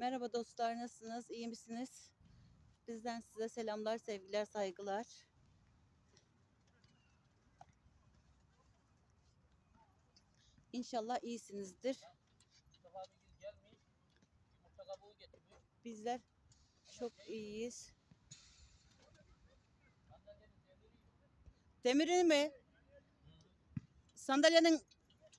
Merhaba dostlar nasılsınız? İyi misiniz? Bizden size selamlar, sevgiler, saygılar. İnşallah iyisinizdir. Bizler çok iyiyiz. Demirini mi? Sandalyenin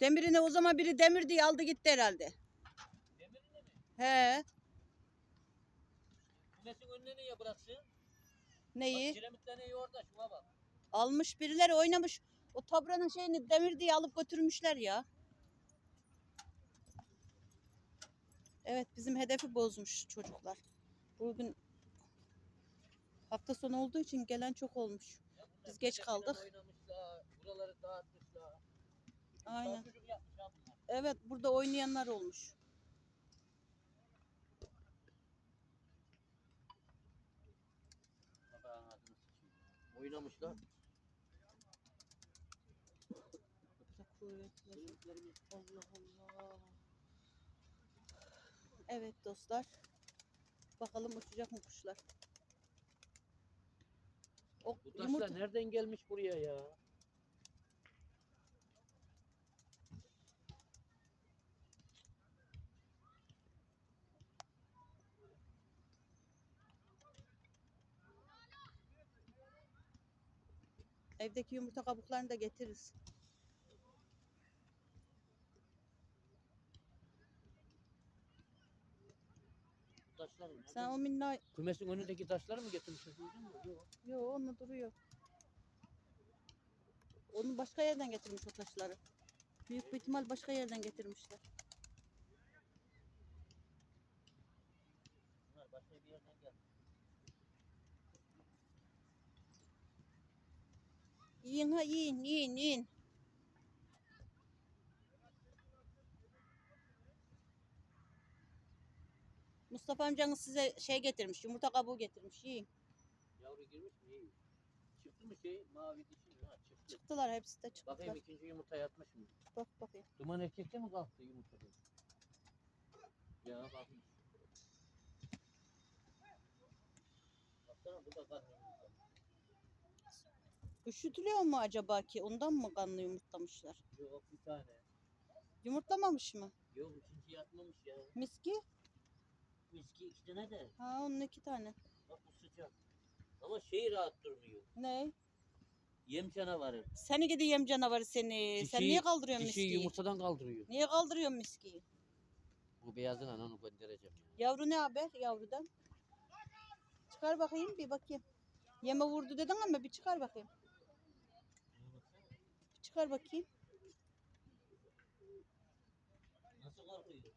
demirini o zaman biri demir diye aldı gitti herhalde. He, Kumesin önüne niye bıraksın? neyi? Bak kiremitler neyi orada şuna bak. Almış birileri oynamış. O tabranın şeyini demir diye alıp götürmüşler ya. Evet bizim hedefi bozmuş çocuklar. Bugün hafta sonu olduğu için gelen çok olmuş. Ya Biz geç kaldık. Oynamışlar, buraları dağıtmışlar. Aynen. Evet burada oynayanlar olmuş. Baba ağzını sıçayım. Oynamışlar. Allah. Evet dostlar. Bakalım uçacak mı kuşlar? O Bu taşlar yumurta nereden gelmiş buraya ya? Evdeki yumurta kabuklarını da getiririz. Taşlar? Sen o minna Kümesin önündeki taşları mı getirmişsin? Yok. Yo onu duruyor. Onu başka yerden getirmiş o taşları. Büyük bir ihtimal başka yerden getirmişler. Bunlar başka bir yerden gelmiş. Yiyin ha yiyin yiyin yiyin. Mustafa amcanız size şey getirmiş, yumurta kabuğu getirmiş. Yiyin. Yavru girmiş mi? İyi. Çıktı mı şey? Mavi dişi. Ha çıktı. Çıktılar hepsi de çıktılar. Bakayım ikinci yumurta yatmış mı? Bak bakayım. Duman erkekte mi kalktı yumurta? Ya bakmış. Baksana bu da kan yumurta. Üşütülüyor mu acaba ki? Ondan mı kanlı yumurtlamışlar? Yok bir tane. Yumurtlamamış mı? Yok ikinci yatmamış ya. Miski? Miski iki tane de. Ha onun iki tane. Bak bu sıcak. Ama şey rahat durmuyor. Ne? Yem canavarı. Seni gidi yem canavarı seni. Sen Dişi- niye kaldırıyorsun Dişi miskiyi? yumurtadan kaldırıyor. Niye kaldırıyorsun miskiyi? Bu beyazın onu göndereceğim. ya. Yavru ne haber yavrudan? Çıkar bakayım bir bakayım. Yeme vurdu dedin ama bir çıkar bakayım. Çıkar bakayım. Nasıl korkuyor?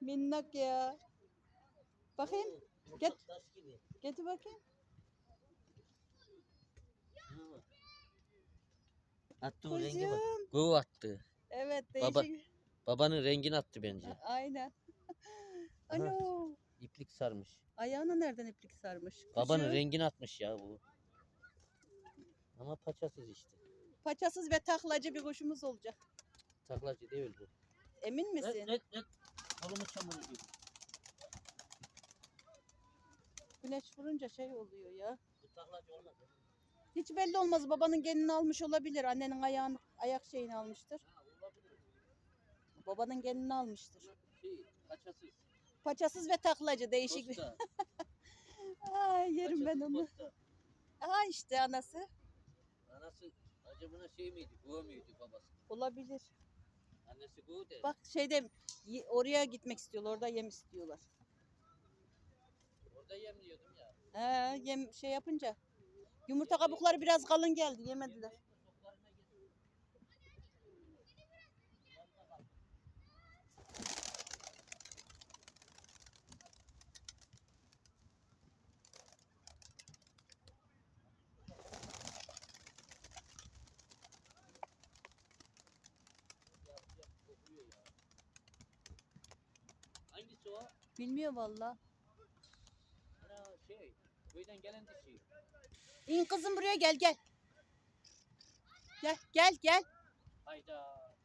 Minnak ya. Bakayım. Get. Getir bakayım. Attı o renge bak. Kuzum. Attı. Evet Baba- değişik. Babanın rengini attı bence. A- Aynen. Aha. Alo. İplik sarmış. Ayağına nereden iplik sarmış? Babanın Kuşu. rengini atmış ya bu. Ama paçasız işte. Paçasız ve taklacı bir kuşumuz olacak. Taklacı değil bu. Emin misin? Evet, evet. Kolumu çamur gibi. Güneş vurunca şey oluyor ya. Bu taklacı olmaz. Hiç belli olmaz. Babanın genini almış olabilir. Annenin ayağını, ayak şeyini almıştır. Ha olabilir. Babanın genini almıştır. Şey, paçasız. Paçasız ve taklacı değişik bir. Posta. Ay yerim ben Paçasız onu. posta. Aha işte anası. Anası acaba şey miydi? Bu muydu babası? Olabilir. Annesi bu de. Bak şeyde y- oraya gitmek istiyorlar. Orada yem istiyorlar. Orada yemliyordum ya. He, yem şey yapınca. Yumurta kabukları biraz kalın geldi. Yemediler. Bilmiyor valla. Şey, köyden gelen dişi. İn kızım buraya gel gel. Gel gel gel. Hayda.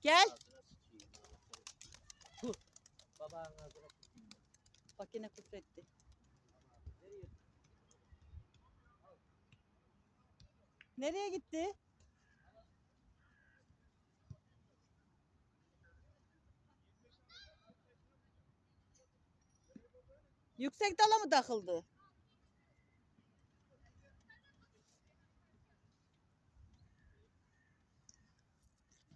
Gel. Ağzına sıçayım. Babağın ağzına Bak yine küfretti. Nereye gitti? Yüksek dala mı takıldı?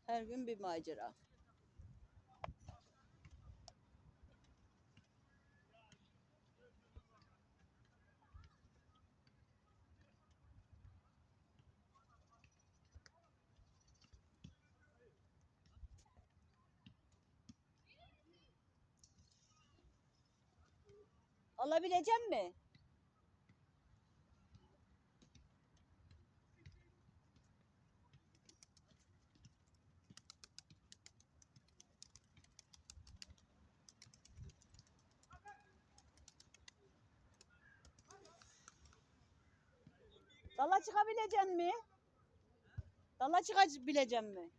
Her gün bir macera. Alabilecek mi? Dala çıkabilecek mi? Dala çıkabilecek mi?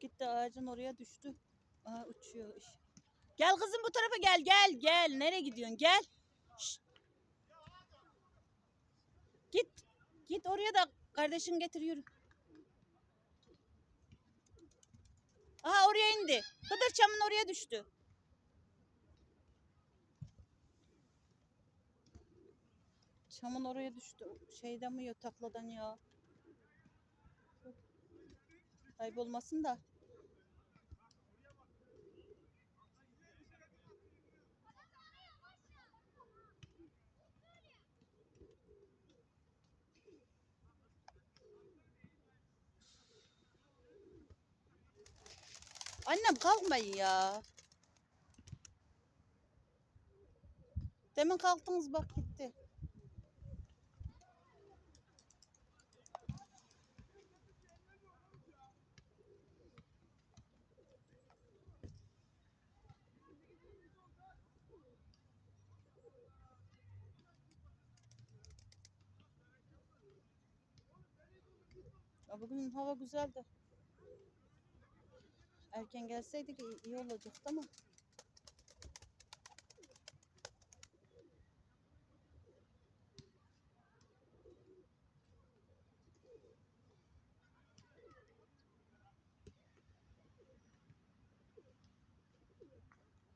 Gitti ağacın oraya düştü. Aha uçuyor. Gel kızım bu tarafa gel gel gel. Nereye gidiyorsun gel. Şşt. Git. Git oraya da kardeşin getir yürü. Aha oraya indi. Hıdır çamın oraya düştü. Çamın oraya düştü. Şeyden mi yiyor takladan ya? Kaybolmasın da. Annem kalkmayın ya. Demin kalktınız bak gitti. Bugün hava güzeldi. Erken gelseydik iyi, olacaktı ama.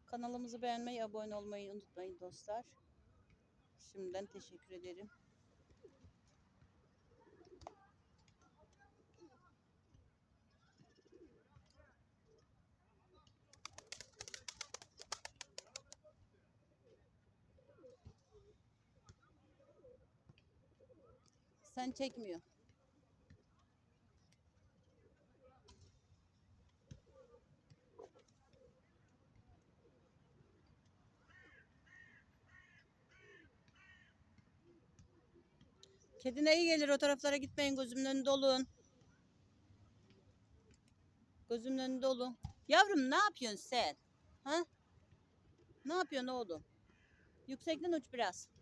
Kanalımızı beğenmeyi, abone olmayı unutmayın dostlar. Şimdiden teşekkür ederim. Sen çekmiyor. Kedine iyi gelir o taraflara gitmeyin gözümün önünde olun. Gözümün önünde olun. Yavrum ne yapıyorsun sen? Ha? Ne yapıyorsun oğlum? Yüksekten uç biraz.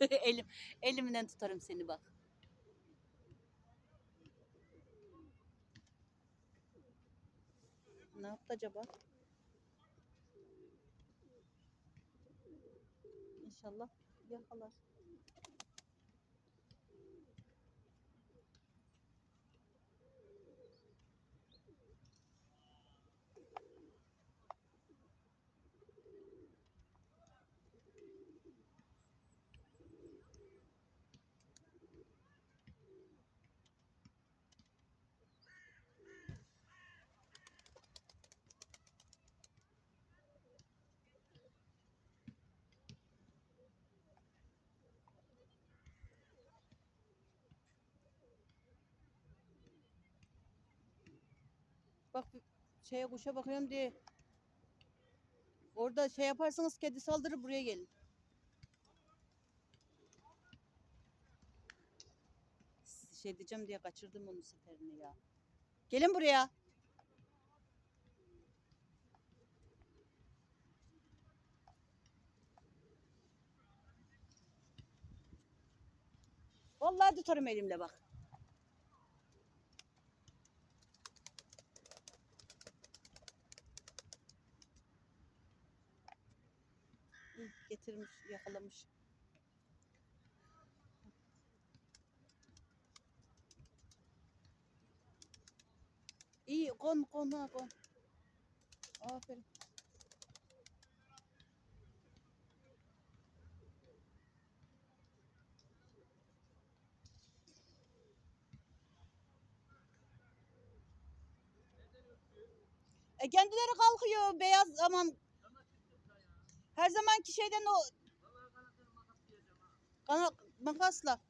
Elim, elimden tutarım seni bak. Ne yaptı acaba? İnşallah yakalar. Bak şeye kuşa bakıyorum diye. Orada şey yaparsanız kedi saldırır buraya gelin. Şey diyeceğim diye kaçırdım onun seferini ya. Gelin buraya. Vallahi tutarım elimle bak. Hı, Getirmiş, yakalamış. İyi, kon, kon, ha, kon. Aferin. E kendileri kalkıyor beyaz aman her zamanki şeyden o kana, makasla.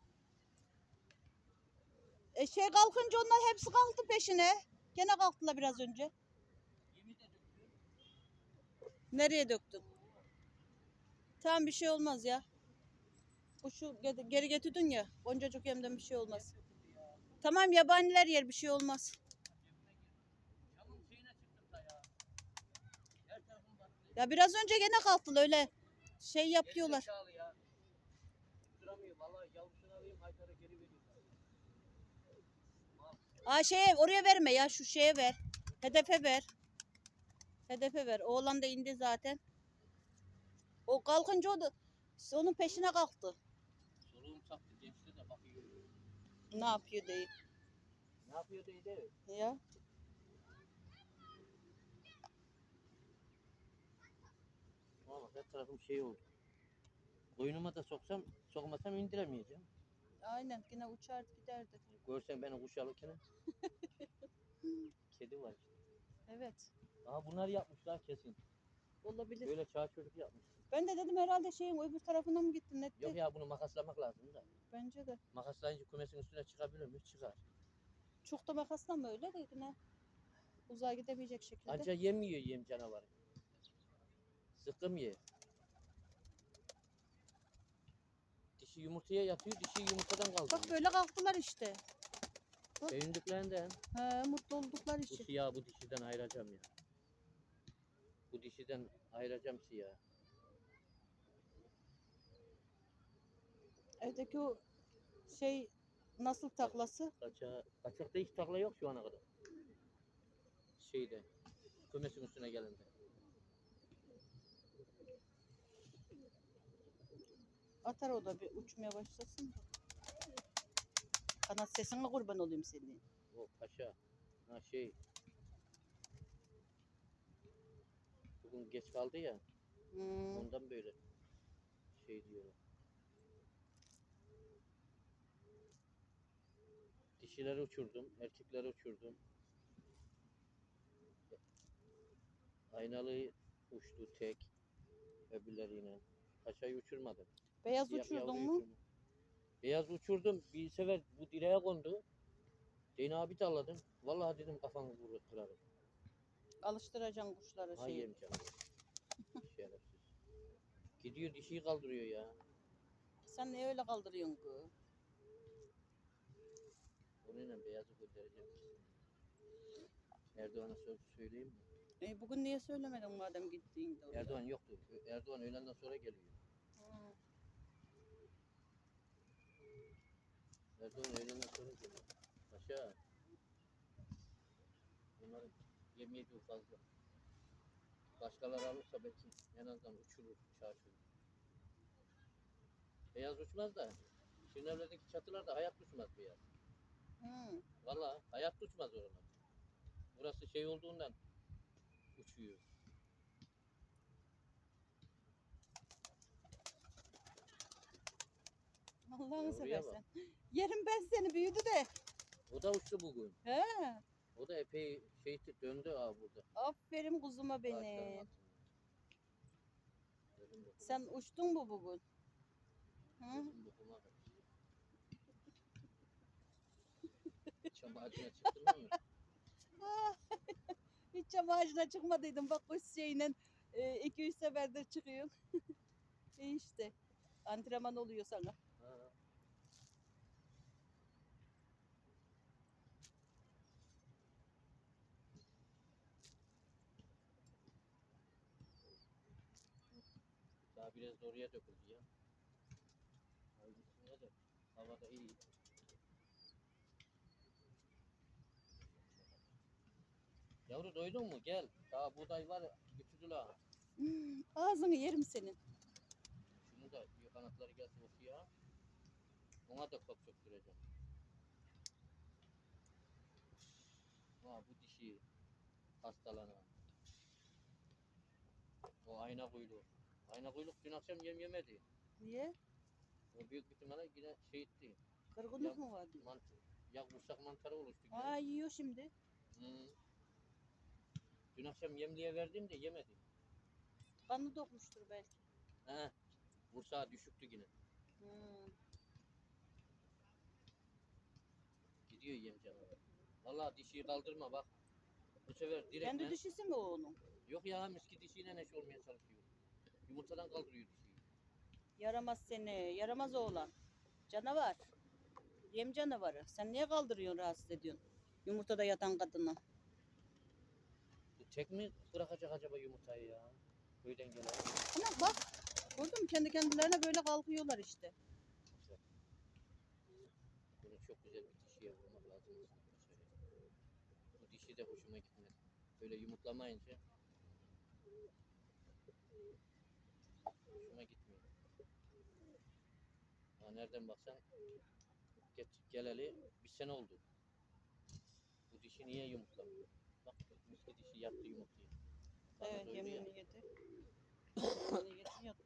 E şey kalkınca onlar hepsi kalktı peşine. Gene kalktılar biraz önce. Nereye döktün? Tamam bir şey olmaz ya. Bu şu ge- geri getirdin ya. Boncacık yemden bir şey olmaz. Tamam yabaniler yer bir şey olmaz. Camın şeyine çıktım da ya. Her tarafım battı. Ya biraz önce gene kalktılar öyle şey yapıyorlar. Ya. Aa şeye oraya verme ya şu şeye ver. Hedefe ver. Hedefe ver. Oğlan da indi zaten. O kalkınca o da onun peşine kalktı. Soluğum saktı. Geçti de bakıyor. Ne yapıyor diye. Ne yapıyor deydi. Ya. Valla her tarafım şey oldu. Koyunuma da soksam, sokmasam indiremeyeceğim. Aynen yine uçardı giderdi. Görsen beni kuş alırken. Kedi var işte. Evet. Aha bunlar yapmışlar kesin. Olabilir. Böyle çağ çocuk yapmış. Ben de dedim herhalde şeyin öbür tarafına mı gittin netti? Yok ya bunu makaslamak lazım da. Bence de. Makaslayınca kümesin üstüne çıkabilir mi? Çıkar. Çok da makasla mı öyle de yine uzağa gidemeyecek şekilde. Anca yem yiyor yem canavarı. Sıkım ye. Dişi yumurtaya yatıyor, dişi yumurtadan Bak kaldırıyor. böyle kalktılar işte. Sevindiklerinde He, mutlu oldukları bu için. siyahı bu dişiden ayıracağım ya. Bu dişiden ayıracağım siyahı. Evdeki o şey nasıl taklası? Kaça, kaçakta hiç takla yok şu ana kadar. Şeyde, kümesin üstüne gelende. Atar o da bir uçmaya başlasın. Kanat sesine kurban olayım senin. O paşa. Ha şey. Bugün geç kaldı ya. Hmm. Ondan böyle şey diyorlar. Dişileri uçurdum, erkekleri uçurdum. Aynalı uçtu tek. Öbürleriyle. Paşayı uçurmadım. Beyaz Siyah uçurdun mu? Beyaz uçurdum. Bir sefer bu direğe kondu. Zeynep abi dalladım. Vallahi dedim kafanı vurur kırarım. Alıştıracaksın kuşları Hay şey. yemeyeceğim. Şerefsiz. Gidiyor dişiyi kaldırıyor ya. Sen niye öyle kaldırıyorsun kız? Onunla beyazı göndereceğim. Erdoğan'a söz söyleyeyim mi? E, bugün niye söylemedin madem gittiğinde oraya? Erdoğan yoktu. Erdoğan öğlenden sonra geliyor. Hı. Erdoğan öğlenden sonra geliyor. Paşa. Bunların yemeği de fazla. Başkaları alırsa belki en azından uçurur, çarşırır. Beyaz uçmaz da. Şirinevlerdeki çatılarda hayat uçmaz beyaz. Hı. Valla hayat uçmaz oralar. Burası şey olduğundan uçuyor. Allah'ını seversen. Yerim ben seni büyüdü de. O da uçtu bugün. He. O da epey şey döndü ha burada. Aferin kuzuma benim. Sen uçtun mu bugün? Hı? Kaçtı. Çam ağacına çıktın mı? Çam ağacına çıkmadıydım. Bak kuş şeyle 2-3 seferdir çıkıyor. İyi işte. Antrenman oluyor sana. Ha. Daha biraz da oraya döküldü ya. Ay, üstüne de havada iyi. Yavru doydun mu? Gel. Daha buğday var. Götürdüler. Hmm, ağzını yerim senin. Şunu da bir kanatları gelsin okuya. Ona da kop söktüreceğim. Ha bu dişi hastalanan. O ayna kuyruk. Ayna kuyruk dün akşam yem yemedi. Niye? O büyük ihtimalle yine şey etti. Kırgınlık mı vardı? Mant ya kursak mantarı oluştu. Aa yiyor şimdi. Hı. Dün akşam yemliğe verdim de yemedi. Kanı dokmuştur belki. He. Bursa düşüktü yine. Hmm. Gidiyor yem canavarı. Vallahi dişiyi kaldırma bak. Bu sefer direkt Kendi dişisi mi o onun? Yok ya miski dişiyle neşe olmaya çalışıyor. Yumurtadan kaldırıyor dişiyi. Yaramaz seni. Yaramaz oğlan. Canavar. Yem canavarı. Sen niye kaldırıyorsun rahatsız ediyorsun? Yumurtada yatan kadını. Bu tek mi bırakacak acaba yumurtayı ya? Köyden gelen. Ama bak. Gördün mü? Kendi kendilerine böyle kalkıyorlar işte. Bunu çok güzel bir dişiye vurmak lazım. Bu dişi de hoşuma gitmedi. Böyle yumurtlamayınca hoşuma gitmiyor. Ha, nereden baksan get, geleli bir sene oldu. Bu dişi niye yumurtlamıyor? Bak miski dişi yattı. Bana Evet ya. yemeğini yedi. Yemeğini yedi yattı.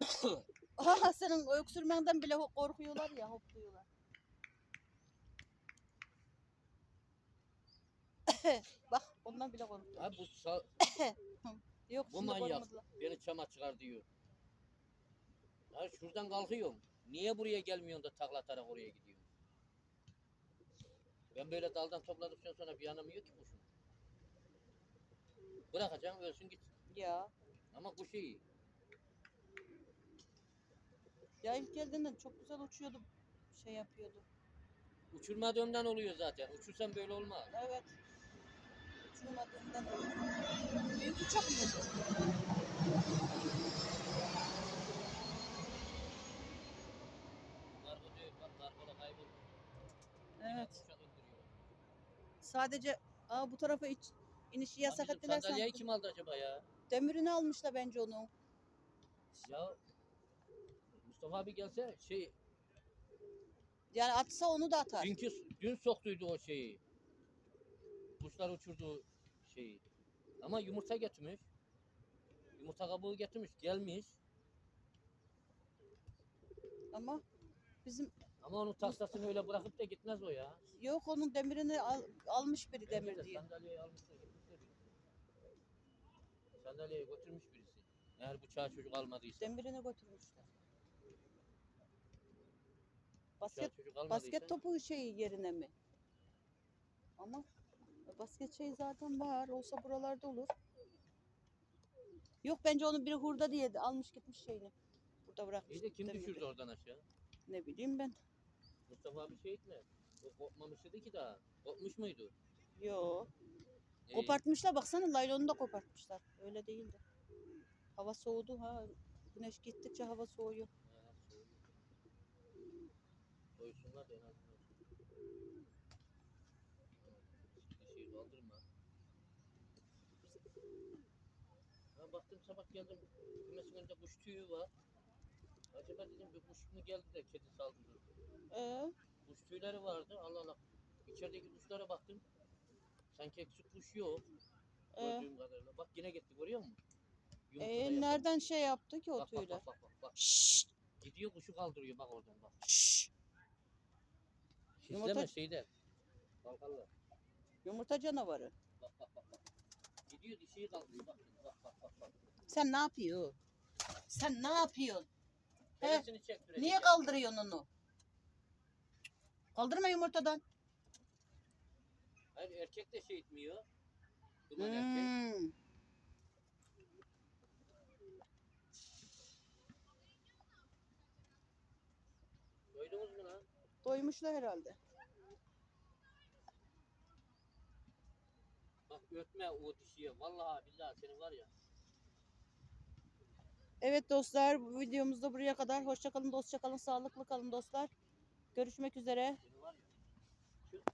Aha senin öksürmenden bile korkuyorlar ya hopluyorlar. Bak ondan bile korkuyor. Abi bu Yok Bu şimdi manyak. beni çama çıkar diyor. Ya şuradan kalkıyorum. Niye buraya gelmiyorsun da takla atarak oraya gidiyorsun? Ben böyle daldan topladıktan sonra bir anlamı yok ki kuşun. Bırakacağım ölsün gitsin. Ya. Ama kuş iyi. Ya ilk geldiğinde çok güzel uçuyordu. Şey yapıyordu. Uçurmadığımdan oluyor zaten. Uçursan böyle olmaz. Evet. Uçurmadığından oluyor. Büyük uçamıyordu. Kargo diyor bak kayboldu. Evet. Uçak indiriyor. Sadece aa bu tarafa iç, inişi Lan yasak bizim ettiler Sandalyeyi sanki. kim aldı acaba ya? Demirini almışlar bence onu. Ya Mustafa abi gelse şey Yani atsa onu da atar. Dünkü, dün soktuydu o şeyi. Kuşlar uçurduğu şeyi. Ama yumurta getirmiş. Yumurta kabuğu getirmiş. Gelmiş. Ama bizim Ama onun taslasını öyle bırakıp da gitmez o ya. yok onun demirini al- almış biri Bence demir de diye. Sandalyeyi almışlar birisi. Sandalyeyi götürmüş birisi. Eğer bıçağı çocuk almadıysa. Demirini götürmüşler. Bıçağı Basket çocuk almadıysa. basket topu şeyi yerine mi? Ama basket şey zaten var. Olsa buralarda olur. Yok bence onu biri hurda diye de almış gitmiş şeyini. Burada bırakmış. İyi de kim demiri. düşürdü oradan aşağı? Ne bileyim ben. Mustafa abi şey etme. O kopmamıştı ki daha. Kopmuş muydu? Yo. İyi. Kopartmışlar baksana laylonu da kopartmışlar. Öyle değildi. Hava soğudu ha. Güneş gittikçe hava soğuyor. Ha, soğuyor. Soysunlar da en azından. Kaldırma. Ha baktım sabah geldim. Kümesin önünde kuş tüyü var. Acaba dedim bir kuş mu geldi de kedi saldırdı. Ee, Kuş tüyleri vardı. Allah Allah. İçerideki kuşlara baktım. Sanki eksik kuş yok. ee, Gördüğüm kadarıyla. Bak yine gitti görüyor musun? Yumurtada ee, yatan. nereden şey yaptı ki o Bak, bak, tüyler? bak, bak, bak, bak. Şşş, Gidiyor kuşu kaldırıyor bak oradan bak. şşş. Yumurta- şeyde. Kalkarlar. Yumurta canavarı. Bak bak bak bak. Gidiyor dişiyi kaldırıyor bak. Bak bak bak bak. Sen ne yapıyorsun? Sen ne yapıyorsun? He? Çektirecek. Niye kaldırıyorsun onu? Kaldırma yumurtadan. Hayır erkek de şey etmiyor. Duman erkek. Hmm. Duydunuz mu lan? Doymuşlar herhalde. Ötme o dişiye. Vallahi billahi senin var ya. Evet dostlar bu videomuzda buraya kadar. Hoşça kalın, dostça kalın, sağlıklı kalın dostlar. Görüşmek üzere.